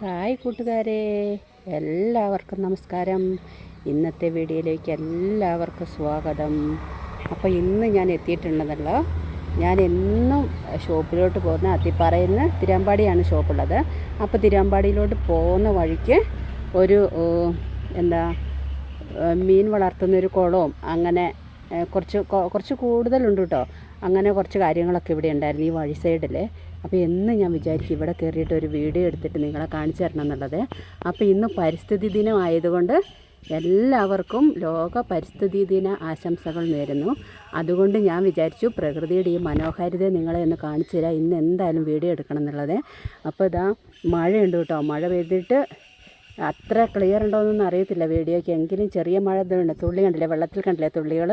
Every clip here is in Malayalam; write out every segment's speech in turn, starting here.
ഹായ് കൂട്ടുകാരെ എല്ലാവർക്കും നമസ്കാരം. ഇന്നത്തെ വീഡിയോയിലേക്ക് എല്ലാവർക്കും സ്വാഗതം. അപ്പോൾ ഇന്ന് ഞാൻ എത്തിയിട്ടുണ്ടെന്നല്ലോ ഞാൻ എന്നും ഷോപ്പിലോട്ട് പോകുന്ന അത്തിപ്പാറയിൽ നിന്ന് തിരുവമ്പാടിയാണ് ഷോപ്പുള്ളത്. അപ്പോൾ തിരുവമ്പാടിയിലോട്ട് പോകുന്ന വഴിക്ക് ഒരു എന്താ മീൻ വളർത്തുന്നൊരു കുളവും അങ്ങനെ കുറച്ച് കുറച്ച് കൂടുതലുണ്ട് കേട്ടോ. അങ്ങനെ കുറച്ച് കാര്യങ്ങളൊക്കെ ഇവിടെ ഉണ്ടായിരുന്നു ഈ വഴി സൈഡിൽ അപ്പോൾ എന്ന് ഞാൻ വിചാരിക്കും ഇവിടെ കയറിയിട്ട് ഒരു വീഡിയോ എടുത്തിട്ട് നിങ്ങളെ കാണിച്ചു തരണം എന്നുള്ളത്. അപ്പോൾ ഇന്ന് പരിസ്ഥിതി ദിനം ആയതുകൊണ്ട് എല്ലാവർക്കും ലോക പരിസ്ഥിതി ദിന ആശംസകൾ നേരുന്നു. അതുകൊണ്ട് ഞാൻ വിചാരിച്ചു പ്രകൃതിയുടെ ഈ മനോഹാരിത നിങ്ങളെ ഒന്ന് കാണിച്ചു തരാം. ഇന്ന് എന്തായാലും വീഡിയോ എടുക്കണം എന്നുള്ളത്. അപ്പോൾ ഇതാ മഴയുണ്ട് കേട്ടോ. മഴ പെയ്തിട്ട് അത്ര ക്ലിയർ ഉണ്ടോയെന്നൊന്നും അറിയത്തില്ല. വീഡിയോയ്ക്ക് എങ്കിലും ചെറിയ മഴ ഇതുണ്ട്. തുള്ളി കണ്ടില്ലേ? വെള്ളത്തിൽ കണ്ടില്ലേ തുള്ളികൾ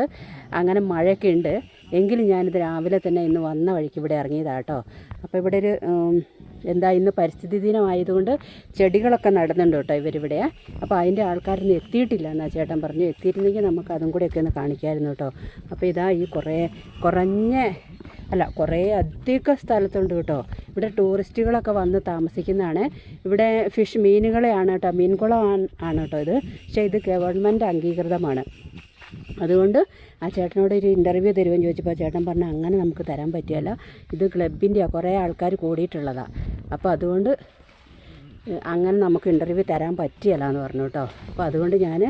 അങ്ങനെ മഴയൊക്കെ ഉണ്ട്. എങ്കിലും ഞാനിത് രാവിലെ തന്നെ ഇന്ന് വന്ന വഴിക്ക് ഇവിടെ ഇറങ്ങിയതാട്ടോ അപ്പോൾ ഇവിടെ ഒരു എന്താ ഇന്ന് പരിസ്ഥിതി ദിനമായതുകൊണ്ട് ചെടികളൊക്കെ നടന്നുണ്ട് കേട്ടോ ഇവരിവിടെ. അപ്പോൾ അതിന്റെ ആൾക്കാരൊന്നും എത്തിയിട്ടില്ല എന്നാ ചേട്ടൻ പറഞ്ഞു. എത്തിയിരുന്നെങ്കിൽ നമുക്ക് അതും കൂടെയൊക്കെ ഒന്ന് കാണിക്കാമായിരുന്നു കേട്ടോ അപ്പോൾ ഇതാ ഈ കുറേ കുറഞ്ഞ അല്ല കുറേ അധികം സ്ഥലത്തുണ്ട് കേട്ടോ. ഇവിടെ ടൂറിസ്റ്റുകളൊക്കെ വന്ന് താമസിക്കുന്നതാണ്. ഇവിടെ ഫിഷ് മീനുകളെയാണ് കേട്ടോ മീൻകുളം ആണ് കേട്ടോ ഇത്. പക്ഷേ ഇത് ഗവൺമെന്റ് അംഗീകൃതമാണ്. അതുകൊണ്ട് ആ ചേട്ടനോട് ഒരു ഇന്റർവ്യൂ തരുമെന്ന് ചോദിച്ചപ്പോൾ ചേട്ടൻ പറഞ്ഞു അങ്ങനെ നമുക്ക് തരാൻ പറ്റിയല്ല. ഇത് ക്ലബിന്റെയാണ് കുറേ ആൾക്കാർ കൂടിയിട്ടുള്ളതാണ് അപ്പോൾ അതുകൊണ്ട് അങ്ങനെ നമുക്ക് ഇന്റർവ്യൂ തരാൻ പറ്റിയല്ല എന്ന് പറഞ്ഞു കേട്ടോ അപ്പോൾ അതുകൊണ്ട് ഞാൻ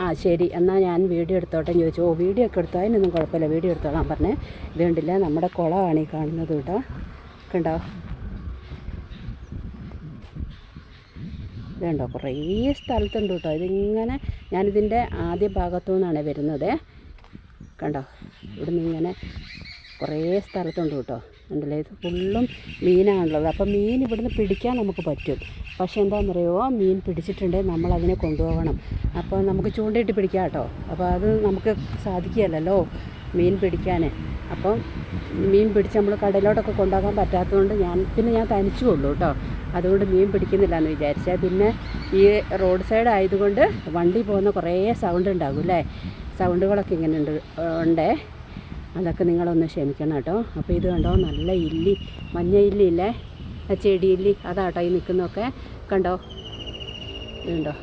ആ ശരി എന്നാൽ ഞാൻ വീഡിയോ എടുത്തോട്ടെ എന്ന് ചോദിച്ചു. ഓ വീഡിയോ ഒക്കെ എടുത്തോ? അതിനൊന്നും കുഴപ്പമില്ല. വീഡിയോ എടുത്തോളാം. പറഞ്ഞേ ഇത് നമ്മുടെ കുളമാണ് ഈ കാണുന്നത് കേട്ടോ കണ്ടോ? ഇതുണ്ടോ? കുറേ സ്ഥലത്തുണ്ട് കേട്ടോ ഇതിങ്ങനെ ഞാനിതിന്റെ ആദ്യ ഭാഗത്തു നിന്നാണ് വരുന്നത്. കണ്ടോ? ഇവിടുന്ന് ഇങ്ങനെ കുറേ സ്ഥലത്തുണ്ട് കേട്ടോ ഉണ്ടല്ലേ? ഇത് ഫുള്ളും മീനാണുള്ളത്. അപ്പം മീൻ ഇവിടുന്ന് പിടിക്കാൻ നമുക്ക് പറ്റും. പക്ഷേ എന്താണെന്നറിയുമോ മീൻ പിടിച്ചിട്ടുണ്ടെങ്കിൽ നമ്മളതിനെ കൊണ്ടുപോകണം. അപ്പോൾ നമുക്ക് ചൂണ്ടയിട്ട് പിടിക്കാം കേട്ടോ. അപ്പോൾ അത് നമുക്ക് സാധിക്കുകയല്ലോ മീൻ പിടിക്കാൻ അപ്പം മീൻ പിടിച്ച് നമ്മൾ കടയിലോട്ടൊക്കെ കൊണ്ടാക്കാൻ പറ്റാത്തതുകൊണ്ട് ഞാൻ പിന്നെ ഞാൻ തനിച്ചു കൊള്ളൂ കേട്ടോ. അതുകൊണ്ട് മീൻ പിടിക്കുന്നില്ല എന്ന് വിചാരിച്ചാൽ പിന്നെ ഈ റോഡ് സൈഡ് ആയതുകൊണ്ട് വണ്ടി പോകുന്ന കുറേ സൗണ്ട് ഉണ്ടാകും അല്ലേ? സൗണ്ടുകളൊക്കെ ഇങ്ങനെ ഉണ്ട് ഉണ്ടേ. അതൊക്കെ നിങ്ങളൊന്ന് ക്ഷമിക്കണം കേട്ടോ. അപ്പോൾ ഇത് കണ്ടോ നല്ല ഇല്ലി മഞ്ഞ ഇല്ലി ഇല്ലേ? ആ ചെടി ഇല്ലി അതാട്ടോ ഈ നിൽക്കുന്നതൊക്കെ. കണ്ടോ? ഇതുണ്ടോ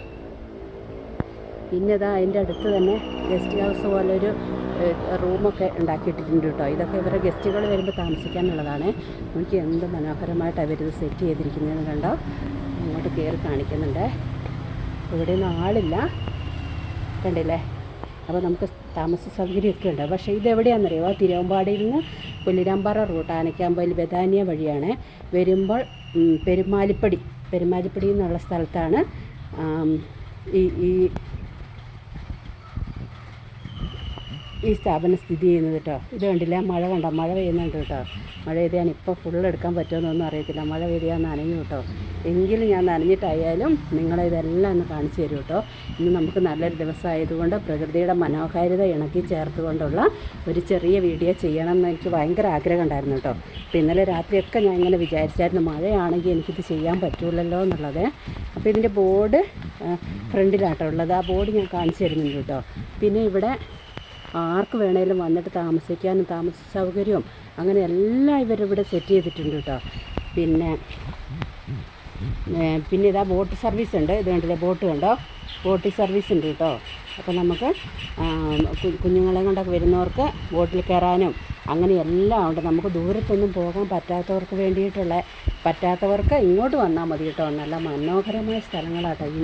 പിന്നെ ഇതാ അതിന്റെ അടുത്ത് തന്നെ ഗസ്റ്റ് ഹൗസ് പോലൊരു റൂമൊക്കെ ഉണ്ടാക്കിയിട്ടിട്ടുണ്ട് കേട്ടോ. ഇതൊക്കെ ഇവരെ ഗസ്റ്റുകൾ വരുമ്പോൾ താമസിക്കാനുള്ളതാണ്. എനിക്ക് എന്ത് മനോഹരമായിട്ട് അവരിത് സെറ്റ് ചെയ്തിരിക്കുന്നതെന്ന് കണ്ടോ? അങ്ങോട്ട് കയറി കാണിക്കുന്നുണ്ട്. ഇവിടെ ഒന്നും ആളില്ല. കണ്ടില്ലേ? അപ്പോൾ നമുക്ക് താമസ സൗകര്യമൊക്കെ ഉണ്ട്. പക്ഷേ ഇതെവിടെയാണെന്നറിയുമോ തിരുവമ്പാടിയിൽ നിന്ന് പുല്ലിരാമ്പാറ റൂട്ട് ആനക്കാമ്പയിൽ ബദാനിയ വഴിയാണ്. വരുമ്പോൾ പെരുമാലിപ്പടി പെരുമാലിപ്പടി എന്നുള്ള സ്ഥലത്താണ് ഈ ഈ ഈ സ്ഥാപനം സ്ഥിതി ചെയ്യുന്നത് കേട്ടോ. ഇത് കണ്ടില്ല? മഴ കണ്ട? മഴ പെയ്യുന്നുണ്ട് കേട്ടോ. മഴ പെയ്താൽ ഇപ്പോൾ ഫുൾ എടുക്കാൻ പറ്റുമെന്നൊന്നും അറിയത്തില്ല. മഴ പെയ്യാൻ നനഞ്ഞു കേട്ടോ. എങ്കിലും ഞാൻ നനഞ്ഞിട്ടായാലും നിങ്ങളെ ഇതെല്ലാം ഒന്ന് കാണിച്ചു തരും കേട്ടോ. ഇന്ന് നമുക്ക് നല്ലൊരു ദിവസമായതുകൊണ്ട് പ്രകൃതിയുടെ മനോഹാരിത ഇണക്കി ചേർത്തുകൊണ്ടുള്ള ഒരു ചെറിയ വീഡിയോ ചെയ്യണം എന്ന് എനിക്ക് ഭയങ്കര ആഗ്രഹം ഉണ്ടായിരുന്നു കേട്ടോ. അപ്പോൾ ഇന്നലെ രാത്രിയൊക്കെ ഞാൻ ഇങ്ങനെ വിചാരിച്ചായിരുന്നു മഴയാണെങ്കിൽ എനിക്കിത് ചെയ്യാൻ പറ്റൂലല്ലോ എന്നുള്ളത്. അപ്പോൾ ഇതിന്റെ ബോർഡ് ഫ്രണ്ടിലാട്ടോ ഉള്ളത്. ആ ബോർഡ് ഞാൻ കാണിച്ചു തരുന്നുണ്ട് കേട്ടോ. പിന്നെ ഇവിടെ ആർക്ക് വേണേലും വന്നിട്ട് താമസിക്കാനും താമസ സൗകര്യവും അങ്ങനെ എല്ലാം ഇവരിവിടെ സെറ്റ് ചെയ്തിട്ടുണ്ട് കേട്ടോ. പിന്നെ പിന്നെ ഇതാ ബോട്ട് സർവീസ് ഉണ്ട്. ഇത് കണ്ടില്ലേ ബോട്ട് കണ്ടോ? ബോട്ടിൽ സർവീസ് ഉണ്ട് കേട്ടോ. അപ്പോൾ നമുക്ക് കുഞ്ഞുങ്ങളെ കൊണ്ടൊക്കെ വരുന്നവർക്ക് ബോട്ടിൽ കയറാനും അങ്ങനെ എല്ലാം ഉണ്ട്. നമുക്ക് ദൂരത്തൊന്നും പോകാൻ പറ്റാത്തവർക്ക് വേണ്ടിയിട്ടുള്ള പറ്റാത്തവർക്ക് ഇങ്ങോട്ട് വന്നാൽ മതി കേട്ടോ. നല്ല മനോഹരമായ സ്ഥലങ്ങളാട്ടോ ഈ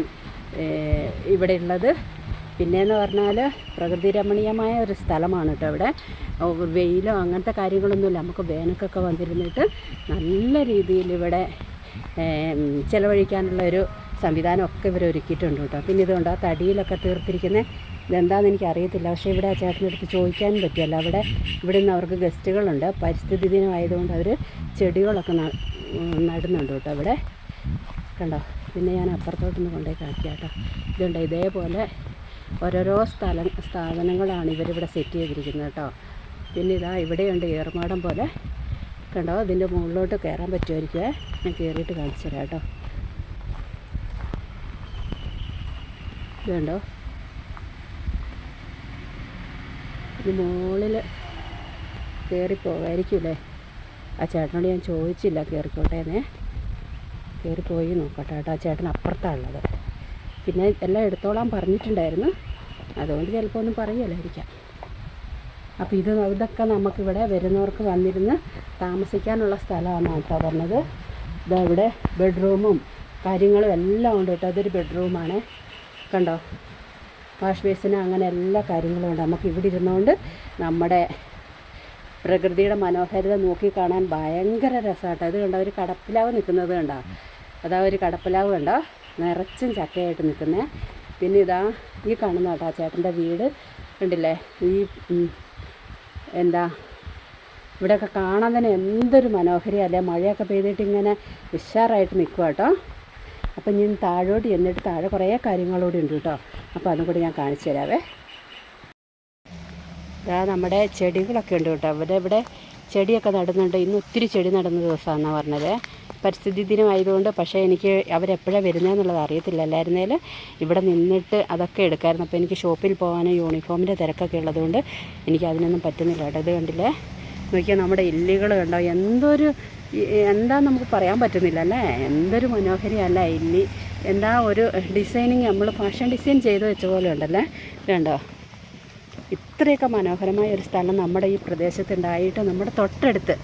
ഇവിടെയുള്ളത്. പിന്നെയെന്ന് പറഞ്ഞാൽ പ്രകൃതി രമണീയമായ ഒരു സ്ഥലമാണ് കേട്ടോ ഇവിടെ വെയിലോ അങ്ങനത്തെ കാര്യങ്ങളൊന്നുമില്ല. നമുക്ക് വേനൽക്കൊക്കെ വന്നിരുന്നിട്ട് നല്ല രീതിയിൽ ഇവിടെ ചിലവഴിക്കാനുള്ള ഒരു സംവിധാനമൊക്കെ ഇവർ ഒരുക്കിയിട്ടുണ്ട് കേട്ടോ. പിന്നെ ഇതുകൊണ്ട് ആ തടിയിലൊക്കെ തീർത്തിരിക്കുന്ന ഇതെന്താണെന്ന് എനിക്ക് അറിയത്തില്ല പക്ഷേ ഇവിടെ ആ ചേട്ടന്റെ അടുത്ത് ചോദിക്കാനും പറ്റുമല്ലോ അവിടെ ഇവിടെ നിന്ന് അവർക്ക് ഗസ്റ്റുകളുണ്ട്. പരിസ്ഥിതി ദിനമായതുകൊണ്ട് അവർ ചെടികളൊക്കെ നടുന്നുണ്ട് കേട്ടോ ഇവിടെ കണ്ടോ? പിന്നെ ഞാൻ അപ്പുറത്തോട്ടൊന്ന് കൊണ്ടുപോയി കാണിക്കാം കേട്ടോ. ഇതുണ്ട് ഇതേപോലെ ഓരോരോ സ്ഥലം സ്ഥാപനങ്ങളാണ് ഇവരിവിടെ സെറ്റ് ചെയ്തിരിക്കുന്നത് കേട്ടോ. പിന്നെ ഇതാ ഇവിടെയുണ്ട് ഏറുമാടം പോലെ. കണ്ടോ? ഇതിന്റെ മുകളിലോട്ട് കയറാൻ പറ്റുമായിരിക്കുമേ ഞാൻ കയറിയിട്ട് കാണിച്ചു തരാം കേട്ടോ. ഇതുണ്ടോ? ഇത് മുകളിൽ കയറി അല്ലേ ആ ചേട്ടനോട് ഞാൻ ചോദിച്ചില്ല കയറിക്കോട്ടേന്നേ. കയറിപ്പോയി പോയി നോക്കട്ടെ കേട്ടോ. ആ ചേട്ടൻ അപ്പുറത്താണ് ഉള്ളത്. പിന്നെ എല്ലാം എടുത്തോളാൻ പറഞ്ഞിട്ടുണ്ടായിരുന്നു. അതുകൊണ്ട് ചിലപ്പോൾ ഒന്നും പറയുമല്ലായിരിക്കാം അപ്പോൾ ഇത് ഇതൊക്കെ നമുക്കിവിടെ വരുന്നവർക്ക് വന്നിരുന്ന് താമസിക്കാനുള്ള സ്ഥലമാണ് കേട്ടോ പറഞ്ഞത്. ഇതാ ഇവിടെ ബെഡ്റൂമും കാര്യങ്ങളും എല്ലാം ഉണ്ട് കേട്ടോ. അതൊരു ബെഡ്റൂമാണ്. കണ്ടോ? വാഷ് ബേസിന് അങ്ങനെ എല്ലാ കാര്യങ്ങളും ഉണ്ട്. നമുക്ക് ഇവിടെ ഇരുന്നുകൊണ്ട് നമ്മുടെ പ്രകൃതിയുടെ മനോഹാരിത നോക്കി കാണാൻ ഭയങ്കര രസമാട്ടോ അത് കണ്ടോ? ഒരു കടപ്പിലാവ് നിൽക്കുന്നത് കണ്ടോ? അതാ ഒരു കടപ്പിലാവ് കണ്ടോ? നിറച്ചും ചക്കയായിട്ട് നിൽക്കുന്നത് പിന്നെ ഇതാ ഈ കാണുന്ന കേട്ടോ ചേട്ടന്റെ വീട്. ഉണ്ടല്ലേ ഈ എന്താ ഇവിടെയൊക്കെ കാണാൻ തന്നെ എന്തൊരു മനോഹരിയല്ലേ മഴയൊക്കെ പെയ്തിട്ട് ഇങ്ങനെ ഉഷാറായിട്ട് നിൽക്കുക കേട്ടോ. അപ്പം ഞാൻ താഴോട്ട് എന്നിട്ട് താഴെ കുറേ കാര്യങ്ങളോട് ഉണ്ട് കേട്ടോ. അപ്പോൾ അതും കൂടി ഞാൻ കാണിച്ചു തരാവേ. ഇതാ നമ്മുടെ ചെടികളൊക്കെ ഉണ്ട് കേട്ടോ. ഇവിടെ ഇവിടെ ചെടിയൊക്കെ നടുന്നുണ്ട്. ഇന്ന് ഒത്തിരി ചെടി നടുന്ന ദിവസമാണെന്നാണ് പറഞ്ഞത്. പരിസ്ഥിതി ദിനമായതുകൊണ്ട് പക്ഷേ എനിക്ക് അവരെപ്പോഴാണ് വരുന്നതെന്നുള്ളത് അറിയത്തില്ല. അല്ലായിരുന്നേൽ ഇവിടെ നിന്നിട്ട് അതൊക്കെ എടുക്കായിരുന്നു. അപ്പോൾ എനിക്ക് ഷോപ്പിൽ പോകാനും യൂണിഫോമിന്റെ തിരക്കൊക്കെ ഉള്ളതുകൊണ്ട് എനിക്ക് അതിനൊന്നും പറ്റുന്നില്ല കേട്ടോ. ഇത് കണ്ടില്ലേ? നോക്കിയാൽ നമ്മുടെ ഇല്ലികൾ കണ്ടോ? എന്തൊരു എന്താ നമുക്ക് പറയാൻ പറ്റുന്നില്ല അല്ലേ? എന്തൊരു മനോഹരിയല്ല ഇല്ലി. എന്താ ഒരു ഡിസൈനിങ്. നമ്മൾ ഫാഷൻ ഡിസൈൻ ചെയ്ത് വെച്ച പോലെ ഉണ്ടല്ലേ? കണ്ടോ? ഇത്രയൊക്കെ മനോഹരമായ ഒരു സ്ഥലം നമ്മുടെ ഈ പ്രദേശത്തുണ്ടായിട്ട് നമ്മുടെ തൊട്ടടുത്ത്.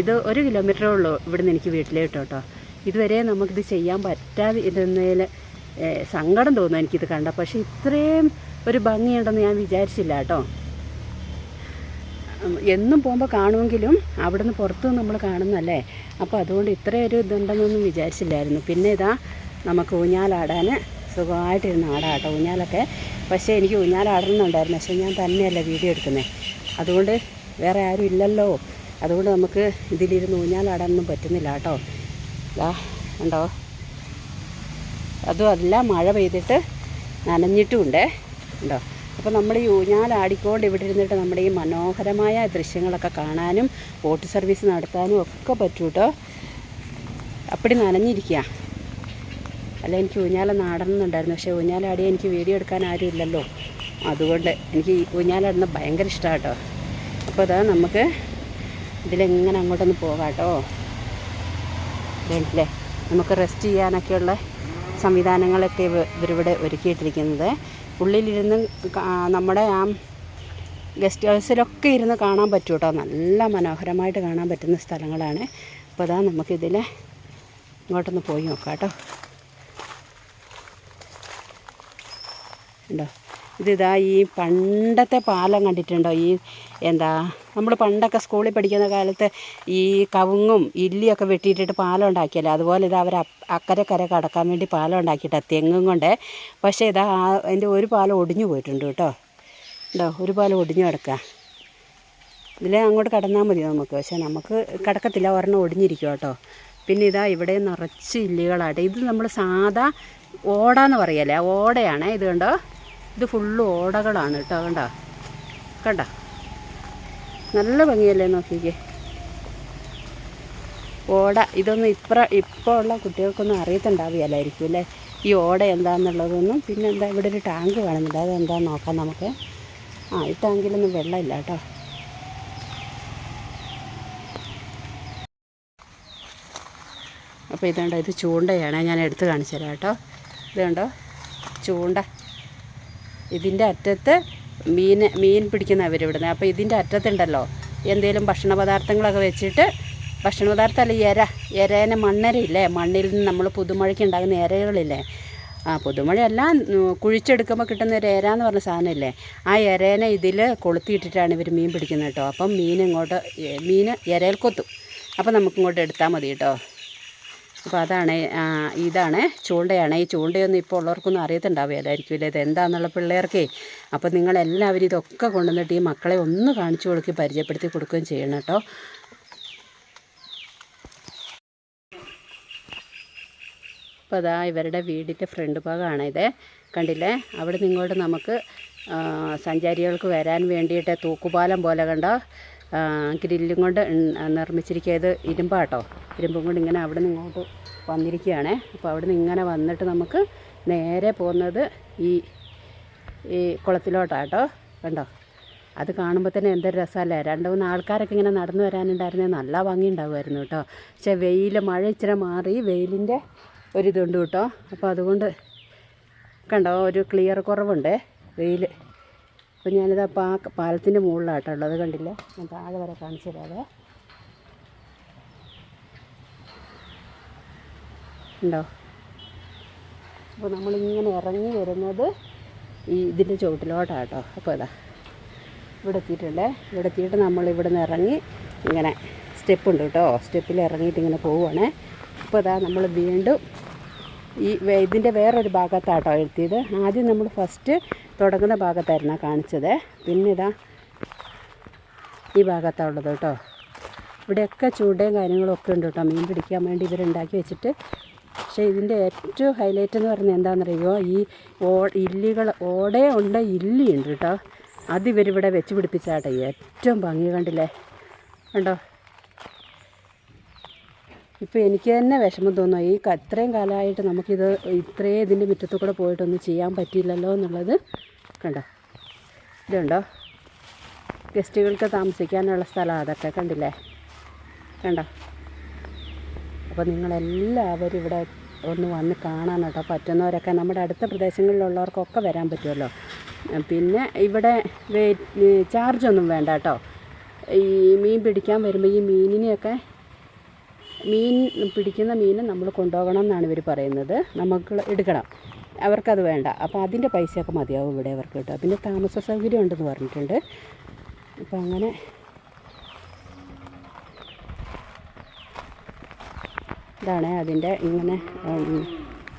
ഇത് ഒരു കിലോമീറ്ററേ ഉള്ളൂ ഇവിടുന്ന് എനിക്ക് വീട്ടിലേക്ക് കേട്ടോ. ഇതുവരെ നമുക്കിത് ചെയ്യാൻ പറ്റാതെ ഇരുന്നതിൽ സങ്കടം തോന്നുന്നു എനിക്കിത് കണ്ട. പക്ഷേ ഇത്രയും ഒരു ഭംഗിയുണ്ടെന്ന് ഞാൻ വിചാരിച്ചില്ല കേട്ടോ. എന്നും പോകുമ്പോൾ കാണുമെങ്കിലും അവിടെ നിന്ന് പുറത്ത് നമ്മൾ കാണുന്നല്ലേ അപ്പോൾ അതുകൊണ്ട് ഇത്രയൊരു ഇതുണ്ടെന്നൊന്നും വിചാരിച്ചില്ലായിരുന്നു. പിന്നെ ഇതാ നമുക്ക് ഊഞ്ഞാലാടാൻ സുഖമായിട്ടിരുന്ന് കേട്ടോ ഊഞ്ഞാലൊക്കെ. പക്ഷേ എനിക്ക് ഊഞ്ഞാലാടണമെന്നുണ്ടായിരുന്നു പക്ഷേ ഞാൻ തന്നെയല്ല വീഡിയോ എടുക്കുന്നത് അതുകൊണ്ട് വേറെ ആരും ഇല്ലല്ലോ. അതുകൊണ്ട് നമുക്ക് ഇതിലിരുന്ന് ഊഞ്ഞാലാടാനൊന്നും പറ്റുന്നില്ല കേട്ടോ. ഇതാ ഉണ്ടോ അതുമല്ല മഴ പെയ്തിട്ട് നനഞ്ഞിട്ടുമുണ്ടേ. ഉണ്ടോ അപ്പോൾ നമ്മൾ ഈ ഊഞ്ഞാലാടിക്കൊണ്ട് ഇവിടെ ഇരുന്നിട്ട് നമ്മുടെ ഈ മനോഹരമായ ദൃശ്യങ്ങളൊക്കെ കാണാനും ബോട്ട് സർവീസ് നടത്താനും ഒക്കെ പറ്റൂട്ടോ? അപ്പടി നനഞ്ഞിരിക്കുക. അല്ല എനിക്ക് ഊഞ്ഞാല നാടണമെന്നുണ്ടായിരുന്നു. പക്ഷേ ഊഞ്ഞാലാടി എനിക്ക് വീഡിയോ എടുക്കാൻ ആരും ഇല്ലല്ലോ. അതുകൊണ്ട് എനിക്ക് ഈ ഊഞ്ഞാലാടുന്ന ഭയങ്കര ഇഷ്ടമാണ് കേട്ടോ അപ്പോൾ അതാ നമുക്ക് ഇതിലെങ്ങനെ അങ്ങോട്ടൊന്ന് പോകാം കേട്ടോ വേണ്ടില്ലേ നമുക്ക് റെസ്റ്റ് ചെയ്യാനൊക്കെയുള്ള സംവിധാനങ്ങളൊക്കെ ഇവ- ഇവരിവിടെ ഒരുക്കിയിട്ടിരിക്കുന്നത്. ഉള്ളിലിരുന്ന് നമ്മുടെ ആ ഗസ്റ്റ് ഹൗസിലൊക്കെ ഇരുന്ന് കാണാൻ പറ്റും കേട്ടോ നല്ല മനോഹരമായിട്ട് കാണാൻ പറ്റുന്ന സ്ഥലങ്ങളാണ്. അപ്പോൾ അതാ നമുക്കിതിൽ ഇങ്ങോട്ടൊന്ന് പോയി നോക്കാം കേട്ടോ ഉണ്ടോ ഇതിതാ ഈ പണ്ടത്തെ പാലം കണ്ടിട്ടുണ്ടോ? ഈ എന്താ നമ്മൾ പണ്ടൊക്കെ സ്കൂളിൽ പഠിക്കുന്ന കാലത്ത് ഈ കവുങ്ങും ഇല്ലിയൊക്കെ വെട്ടിയിട്ടിട്ട് പാലം ഉണ്ടാക്കിയല്ലോ? അതുപോലെ ഇതാ അവർ അക്കരെ കര കടക്കാൻ വേണ്ടി പാലം ഉണ്ടാക്കിയിട്ടാണ് തെങ്ങും കൊണ്ട്. പക്ഷേ ഇതാ അതിന്റെ ഒരു പാലം ഒടിഞ്ഞു പോയിട്ടുണ്ട് കേട്ടോ. ഉണ്ടോ ഒരു പാലം ഒടിഞ്ഞു കിടക്കുക ഇതിൽ അങ്ങോട്ട് കടന്നാൽ മതി നമുക്ക്. പക്ഷേ നമുക്ക് കിടക്കത്തില്ല. ഒരെണ്ണം ഒടിഞ്ഞിരിക്കും കേട്ടോ. പിന്നെ ഇതാ ഇവിടെ നിറച്ച് ഇല്ലികളാട്ടെ ഇത് നമ്മൾ സാധാ ഓടാന്ന് പറയല്ലേ? ഓടയാണ്. ഇത് കണ്ടോ? ഇത് ഫുള്ള് ഓടകളാണ് കേട്ടോ കണ്ട? കണ്ട? നല്ല ഭംഗിയല്ലേ നോക്കിക്കേ. ഓട ഇതൊന്നും ഇപ്ര ഇപ്പോൾ ഉള്ള കുട്ടികൾക്കൊന്നും അറിയത്തുണ്ടാവുകയല്ലായിരിക്കും അല്ലേ? ഈ ഓട എന്താണെന്നുള്ളതൊന്നും പിന്നെ എന്താ ഇവിടെ ഒരു ടാങ്ക് കാണുന്നുണ്ട് അതെന്താണെന്ന് നോക്കാം നമുക്ക്? ആ ഈ ടാങ്കിലൊന്നും വെള്ളമില്ല കേട്ടോ അപ്പോൾ ഇതുണ്ടോ ഇത് ചൂണ്ടയാണ് ഞാൻ എടുത്ത് കാണിച്ചു തരാം കേട്ടോ ഇതുണ്ടോ? ചൂണ്ട. ഇതിന്റെ അറ്റത്ത് മീൻ മീൻ പിടിക്കുന്നവർ ഇവിടുന്ന് അപ്പോൾ ഇതിന്റെ അറ്റത്തുണ്ടല്ലോ. എന്തെങ്കിലും ഭക്ഷണ പദാർത്ഥങ്ങളൊക്കെ വെച്ചിട്ട് ഭക്ഷണ പദാർത്ഥമല്ല ഇര ഇരേനെ മണ്ണരയില്ലേ മണ്ണിൽ നിന്ന് നമ്മൾ പുതുമഴയ്ക്ക് ഉണ്ടാകുന്ന ഇരകളില്ലേ ആ പുതുമഴയല്ല കുഴിച്ചെടുക്കുമ്പോൾ കിട്ടുന്ന ഒരു ഇര എന്ന് പറഞ്ഞ സാധനമില്ലേ? ആ ഇരേനെ ഇതിൽ കൊളുത്തിയിട്ടിട്ടാണ് ഇവർ മീൻ പിടിക്കുന്നത് കേട്ടോ. അപ്പം മീൻ ഇങ്ങോട്ട് മീൻ ഇരയിൽ കൊത്തും അപ്പം നമുക്കിങ്ങോട്ട് എടുത്താൽ മതി കേട്ടോ. അപ്പോൾ അതാണ് ഇതാണ് ചൂണ്ടയാണ്. ഈ ചൂണ്ടയൊന്നും ഇപ്പോൾ ഉള്ളവർക്കൊന്നും അറിയത്തുണ്ടാവുകയില്ലായിരിക്കും ഇല്ലേ ഇത് എന്താണെന്നുള്ള പിള്ളേർക്കേ അപ്പോൾ നിങ്ങളെല്ലാവരും ഇതൊക്കെ കൊണ്ടുവന്നിട്ട് ഈ മക്കളെ ഒന്ന് കാണിച്ചു കൊടുക്കി പരിചയപ്പെടുത്തി കൊടുക്കുകയും ചെയ്യണം കേട്ടോ. അപ്പോൾ അതാ ഇവരുടെ വീടിന്റെ ഫ്രണ്ട് ഭാഗമാണ് ഇത് കണ്ടില്ലേ? അവിടെ നിന്ന് ഇങ്ങോട്ട് നമുക്ക് സഞ്ചാരികൾക്ക് വരാൻ വേണ്ടിയിട്ട് തൂക്കുപാലം പോലെ കണ്ട? ഗ്രില്ലും കൊണ്ട് നിർമ്മിച്ചിരിക്കുന്നത് ഇരുമ്പാട്ടോ. ഇരുമ്പും കൊണ്ട് ഇങ്ങനെ അവിടെ നിന്ന് ഇങ്ങോട്ട് വന്നിരിക്കുകയാണ്. അപ്പോൾ അവിടെ നിന്ന് ഇങ്ങനെ വന്നിട്ട് നമുക്ക് നേരെ പോകുന്നത് ഈ ഈ കുളത്തിലോട്ടാട്ടോ കണ്ടോ? അത് കാണുമ്പോൾ തന്നെ എന്തൊരു രസമല്ലേ? രണ്ട് മൂന്ന് ആൾക്കാരൊക്കെ ഇങ്ങനെ നടന്നു വരാനുണ്ടായിരുന്നത് നല്ല ഭംഗി ഉണ്ടാകുമായിരുന്നു കേട്ടോ. പക്ഷേ വെയിൽ മഴ ഇച്ചിരി മാറി വെയിലിന്റെ ഒരിതുണ്ട് കേട്ടോ. അപ്പോൾ അതുകൊണ്ട് കണ്ടോ ഒരു ക്ലിയർ കുറവുണ്ട്. വെയിൽ അപ്പോൾ ഞാനിത് പാ പാലത്തിന്റെ മുകളിലാട്ടോ ഉള്ളത് കണ്ടില്ലേ? ഞാൻ താഴെ വരെ കാണിച്ചു തരാതെ ഉണ്ടോ? അപ്പോൾ നമ്മളിങ്ങനെ ഇറങ്ങി വരുന്നത് ഈ ഇതിന്റെ ചുവട്ടിലോട്ടാട്ടോ. അപ്പോൾ ഇതാ ഇവിടെ എത്തിയിട്ടുണ്ട്. ഇവിടെ എത്തിയിട്ട് നമ്മൾ ഇവിടെ നിന്ന് ഇറങ്ങി ഇങ്ങനെ സ്റ്റെപ്പുണ്ട് കേട്ടോ. സ്റ്റെപ്പിൽ ഇറങ്ങിയിട്ട് ഇങ്ങനെ പോവുകയാണേ അപ്പോൾ ഇതാ നമ്മൾ വീണ്ടും ഈ ഇതിന്റെ വേറൊരു ഭാഗത്താട്ടോ എഴുത്തിയത്. ആദ്യം നമ്മൾ ഫസ്റ്റ് തുടങ്ങുന്ന ഭാഗത്തായിരുന്നു കാണിച്ചത്. പിന്നെ ഇതാ ഈ ഭാഗത്താണുള്ളത് കേട്ടോ ഇവിടെയൊക്കെ ചൂടയും കാര്യങ്ങളും ഒക്കെ ഉണ്ട് കേട്ടോ മീൻ പിടിക്കാൻ വേണ്ടി ഇവരുണ്ടാക്കി വെച്ചിട്ട്. പക്ഷേ ഇതിന്റെ ഏറ്റവും ഹൈലൈറ്റ് എന്ന് പറഞ്ഞാൽ എന്താണെന്നറിയോ ഈ ഓ ഇല്ലികൾ ഓടയുണ്ട് ഇല്ലിയുണ്ട് കേട്ടോ അതിവരിവിടെ വെച്ച് പിടിപ്പിച്ചാട്ടെ. ഏറ്റവും ഭംഗി കണ്ടില്ലേ? കണ്ടോ? ഇപ്പോൾ എനിക്ക് തന്നെ വിഷമം തോന്നുന്നു. ഈ ഇത്രയും കാലമായിട്ട് നമുക്കിത് ഇത്രയും ഇതിന്റെ മുറ്റത്തു കൂടെ പോയിട്ടൊന്നും ചെയ്യാൻ പറ്റിയില്ലല്ലോ എന്നുള്ളത് കണ്ടോ? ഇതുണ്ടോ? ഗസ്റ്റുകൾക്ക് താമസിക്കാനുള്ള സ്ഥലം അതൊക്കെ കണ്ടില്ലേ? കണ്ടോ? അപ്പോൾ നിങ്ങളെല്ലാവരും ഇവിടെ ഒന്ന് വന്ന് കാണാൻ കേട്ടോ പറ്റുന്നവരൊക്കെ. നമ്മുടെ അടുത്ത പ്രദേശങ്ങളിലുള്ളവർക്കൊക്കെ വരാൻ പറ്റുമല്ലോ. പിന്നെ ഇവിടെ ചാർജൊന്നും വേണ്ട കേട്ടോ. ഈ മീൻ പിടിക്കാൻ വരുമ്പോൾ ഈ മീനിനെയൊക്കെ മീൻ പിടിക്കുന്ന മീൻ നമ്മൾ കൊണ്ടുപോകണം എന്നാണ് ഇവർ പറയുന്നത്. നമുക്ക് എടുക്കണം. അവർക്കത് വേണ്ട. അപ്പോൾ അതിന്റെ പൈസയൊക്കെ മതിയാവും ഇവിടെ അവർക്ക് കേട്ടോ. പിന്നെ താമസ സൗകര്യം ഉണ്ടെന്ന് പറഞ്ഞിട്ടുണ്ട്. അപ്പോൾ അങ്ങനെ ഇതാണ് അതിന്റെ ഇങ്ങനെ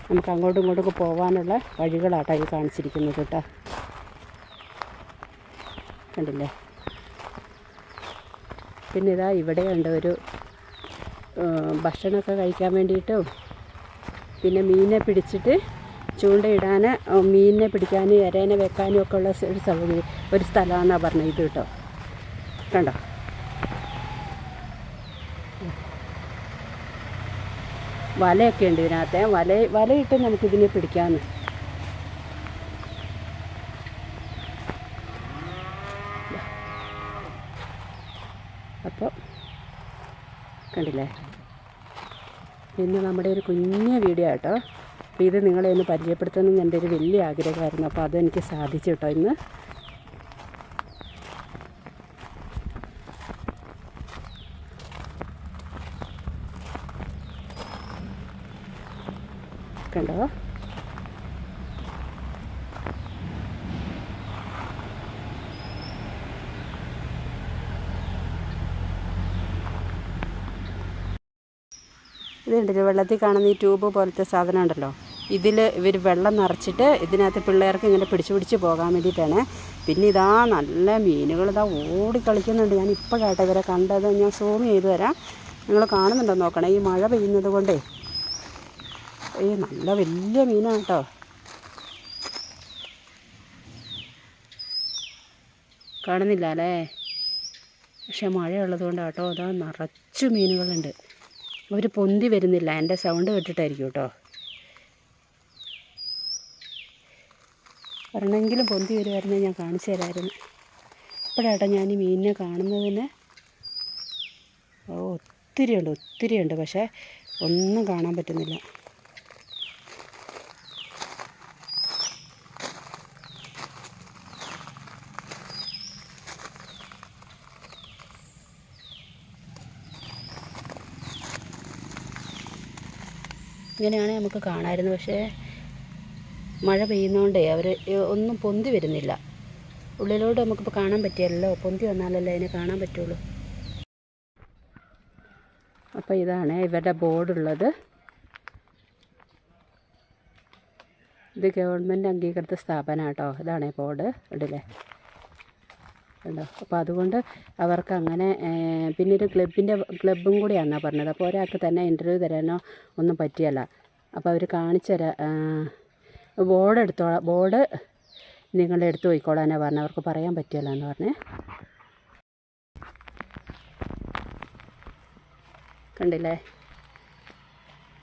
നമുക്ക് അങ്ങോട്ടും ഇങ്ങോട്ടൊക്കെ പോകാനുള്ള വഴികളാട്ടോ ഈ കാണിച്ചിരിക്കുന്നത് കേട്ടോ. കണ്ടില്ലേ? പിന്നെ ഇതാ ഇവിടെ ഉണ്ട് ഒരു ഭക്ഷണമൊക്കെ കഴിക്കാൻ വേണ്ടിയിട്ടും പിന്നെ മീനെ പിടിച്ചിട്ട് ചൂണ്ടയിടാൻ മീനിനെ പിടിക്കാനും ഇരേനെ വെക്കാനും ഒക്കെ ഉള്ള ഒരു സൗകര്യം ഒരു സ്ഥലമാണെന്നാണ് പറഞ്ഞത് ഇത് കേട്ടോ. കണ്ടോ? വലയൊക്കെ ഉണ്ട് ഇതിനകത്ത്. വല വലയിട്ട് നമുക്കിതിനെ പിടിക്കാമെന്ന് അപ്പോൾ കണ്ടില്ലേ? ഇന്ന് നമ്മുടെ ഒരു കുഞ്ഞ വീഡിയോ കേട്ടോ അപ്പോൾ ഇത് നിങ്ങളെ ഒന്ന് പരിചയപ്പെടുത്തണമെന്ന് എന്റെ ഒരു വലിയ ആഗ്രഹമായിരുന്നു. അപ്പോൾ അതെനിക്ക് സാധിച്ചു കേട്ടോ ഇന്ന് കണ്ടോ ഇതുണ്ടല്ലോ വെള്ളത്തിൽ കാണുന്ന ഈ ട്യൂബ് പോലത്തെ സാധനം ഉണ്ടല്ലോ ഇതിൽ ഇവർ വെള്ളം നിറച്ചിട്ട് ഇതിനകത്ത് പിള്ളേർക്ക് ഇങ്ങനെ പിടിച്ചു പിടിച്ച് പോകാൻ വേണ്ടിയിട്ടാണ്. പിന്നെ ഇതാ നല്ല മീനുകൾ ഇതാ ഓടി കളിക്കുന്നുണ്ട്. ഞാൻ ഇപ്പോഴാട്ടെ ഇവരെ കണ്ടത് ഞാൻ സൂം ചെയ്ത് തരാം. നിങ്ങൾ കാണുന്നുണ്ടോ നോക്കണേ? ഈ മഴ പെയ്യുന്നത് കൊണ്ടേ. ഈ നല്ല വലിയ മീനാണ് കേട്ടോ കാണുന്നില്ല അല്ലേ? പക്ഷെ മഴയുള്ളത് കൊണ്ടാട്ടോ അതാ നിറച്ചു മീനുകളുണ്ട്. അവർ പൊന്തി വരുന്നില്ല. എന്റെ സൗണ്ട് കേട്ടിട്ടായിരിക്കും കേട്ടോ. വരണമെങ്കിലും പൊന്തി വരുമായിരുന്നെങ്കിൽ ഞാൻ കാണിച്ചു തരാമായിരുന്നു ഇപ്പോഴാട്ടോ ഞാൻ ഈ മീനിനെ കാണുന്നതിന്. ഒത്തിരിയുണ്ട് ഒത്തിരി ഉണ്ട് പക്ഷേ ഒന്നും കാണാൻ പറ്റുന്നില്ല. ഇങ്ങനെയാണ് നമുക്ക് കാണാമായിരുന്നു. പക്ഷേ മഴ പെയ്യുന്നതുകൊണ്ടേ അവർ ഒന്നും പൊന്തി വരുന്നില്ല. ഉള്ളിലോട്ട് നമുക്കിപ്പോൾ കാണാൻ പറ്റിയല്ലോ? പൊന്തി വന്നാലല്ലേ അതിനെ കാണാൻ പറ്റുള്ളൂ? അപ്പോൾ ഇതാണ് ഇവരുടെ ബോർഡുള്ളത്. ഇത് ഗവൺമെന്റ് അംഗീകൃത സ്ഥാപനം കേട്ടോ ഇതാണ് ബോർഡ്. ഉണ്ടല്ലേ ഉണ്ടോ? അപ്പോൾ അതുകൊണ്ട് അവർക്ക് അങ്ങനെ പിന്നെ ഒരു ക്ലബിന്റെ ക്ലബും കൂടിയാണെന്നാണ് പറഞ്ഞത്. അപ്പോൾ ഒരാൾക്ക് തന്നെ ഇന്റർവ്യൂ തരാനോ ഒന്നും പറ്റിയല്ല. അപ്പോൾ അവർ കാണിച്ചു തരാ ബോർഡ് എടുത്തോളാം ബോർഡ് നിങ്ങൾ എടുത്തു പോയിക്കോളാനാണ് പറഞ്ഞത്. അവർക്ക് പറയാൻ പറ്റിയല്ല എന്ന് പറഞ്ഞേ. കണ്ടില്ലേ?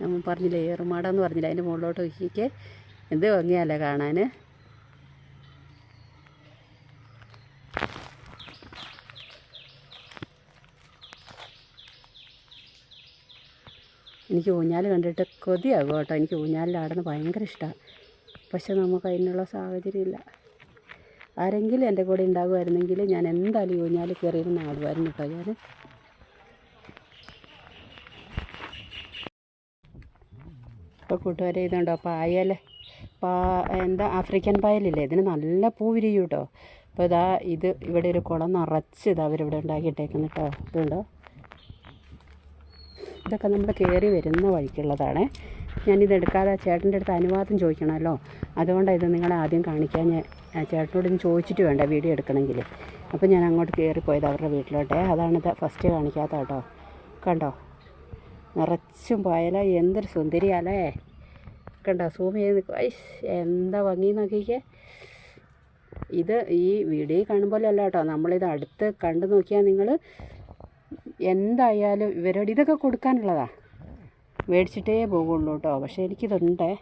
നമ്മൾ പറഞ്ഞില്ലേ ഏറുമാടാന്ന് പറഞ്ഞില്ലേ? അതിന്റെ മുകളിലോട്ട് നോക്കിക്ക്. എന്ത് ഭംഗിയല്ലേ കാണാൻ എനിക്ക് ഊഞ്ഞാൽ കണ്ടിട്ട് കൊതിയാകും കേട്ടോ. എനിക്ക് ഊഞ്ഞാലിലാടുന്ന ഭയങ്കര ഇഷ്ടമാണ് പക്ഷെ നമുക്ക് അതിനുള്ള സാഹചര്യമില്ല. ആരെങ്കിലും എന്റെ കൂടെ ഉണ്ടാകുമായിരുന്നെങ്കിൽ ഞാൻ എന്തായാലും ഊഞ്ഞാൽ കയറിയിരുന്ന് ആടുമായിരുന്നു കേട്ടോ ഞാൻ. ഇപ്പോൾ കൂട്ടുകാരെ ഇതുണ്ടോ? പായൽ പാ എന്താ ആഫ്രിക്കൻ പായലില്ലേ? ഇതിന് നല്ല പൂ വിരിയും കേട്ടോ. അപ്പോൾ ഇതാ ഇത് ഇവിടെ ഒരു കുളം നിറച്ച് ഇത് അവരിവിടെ ഉണ്ടാക്കിയിട്ടേക്കുന്നു കേട്ടോ. ഇതുണ്ടോ? ഇതൊക്കെ നമ്മൾ കയറി വരുന്ന വഴിക്കുള്ളതാണ്. ഞാനിത് എടുക്കാതെ ചേട്ടന്റെ അടുത്ത് അനുവാദം ചോദിക്കണമല്ലോ. അതുകൊണ്ടാണ് ഇത് നിങ്ങളെ ആദ്യം കാണിക്കാൻ ഞാൻ ചേട്ടനോട് ഇനി ചോദിച്ചിട്ട് വേണ്ട വീഡിയോ എടുക്കണമെങ്കിൽ. അപ്പോൾ ഞാൻ അങ്ങോട്ട് കയറിപ്പോയത് അവരുടെ വീട്ടിലോട്ടെ. അതാണിത് ഫസ്റ്റ് കാണിക്കാത്ത കേട്ടോ. കണ്ടോ? നിറച്ചും പോയാലോ. എന്തൊരു സുന്ദരിയാലേ. കണ്ടോ? സൂം ചെയ്ത് എന്താ ഭംഗി നോക്കിക്കേ. ഇത് ഈ വീഡിയോ കാണുമ്പോൾ അല്ല കേട്ടോ. നമ്മളിത് അടുത്ത് കണ്ടു നോക്കിയാൽ നിങ്ങൾ എന്തായാലും ഇവരോട് ഇതൊക്കെ കൊടുക്കാനുള്ളതാ. മേടിച്ചിട്ടേ പോകുള്ളൂ കേട്ടോ. പക്ഷേ എനിക്കിതുണ്ടേ.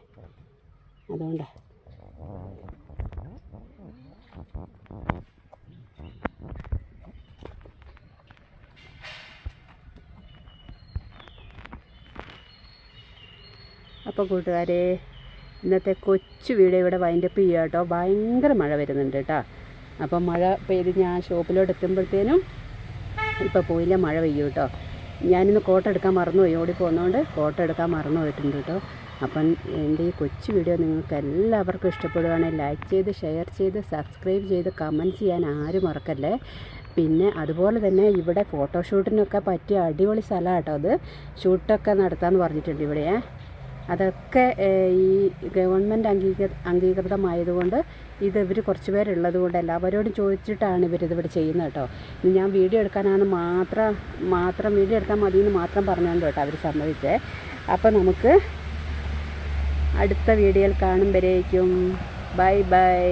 അതുകൊണ്ട്. അപ്പോൾ കൂട്ടുകാരെ ഇന്നത്തെ കൊച്ചു വീട് ഇവിടെ വൈൻഡപ്പ് ചെയ്യുക കേട്ടോ ഭയങ്കര മഴ വരുന്നുണ്ട് കേട്ടോ. അപ്പം മഴ പെയ്ത് ഞാൻ ഷോപ്പിലോട്ട് എത്തുമ്പോഴത്തേനും ഇപ്പോൾ പോയില്ല മഴ പെയ്യും കേട്ടോ ഞാനിന്ന് കോട്ട എടുക്കാൻ മറന്നുപോയി ഓടി പോകുന്നതുകൊണ്ട് കോട്ട എടുക്കാൻ മറന്നു പോയിട്ടുണ്ട് കേട്ടോ അപ്പം എന്റെ ഈ കൊച്ചു വീഡിയോ നിങ്ങൾക്ക് എല്ലാവർക്കും ഇഷ്ടപ്പെടുകയാണെങ്കിൽ ലൈക്ക് ചെയ്ത് ഷെയർ ചെയ്ത് സബ്സ്ക്രൈബ് ചെയ്ത് കമന്റ് ചെയ്യാൻ ആരും മറക്കല്ലേ? പിന്നെ അതുപോലെ തന്നെ ഇവിടെ ഫോട്ടോഷൂട്ടിനൊക്കെ പറ്റിയ അടിപൊളി സ്ഥലമാണ് കേട്ടോ അത്. ഷൂട്ടൊക്കെ നടത്താമെന്ന് പറഞ്ഞിട്ടുണ്ട് ഇവിടെ. അതൊക്കെ ഈ ഗവൺമെന്റ് അംഗീകൃ അംഗീകൃതമായതുകൊണ്ട് ഇത് ഇവർ കുറച്ച് പേരുള്ളത് കൊണ്ട് എല്ലാവരോടും ചോദിച്ചിട്ടാണ് ഇവരിതിവിടെ ചെയ്യുന്നത് കേട്ടോ. ഇനി ഞാൻ വീഡിയോ എടുക്കാനാണ് മാത്രം മാത്രം വീഡിയോ എടുത്താൽ മതി എന്ന് മാത്രം പറഞ്ഞുകൊണ്ട് കേട്ടോ അവർ സമ്മതിച്ചേ. അപ്പോൾ നമുക്ക് അടുത്ത വീഡിയോയിൽ കാണുമ്പോഴേക്കും ബൈ ബൈ.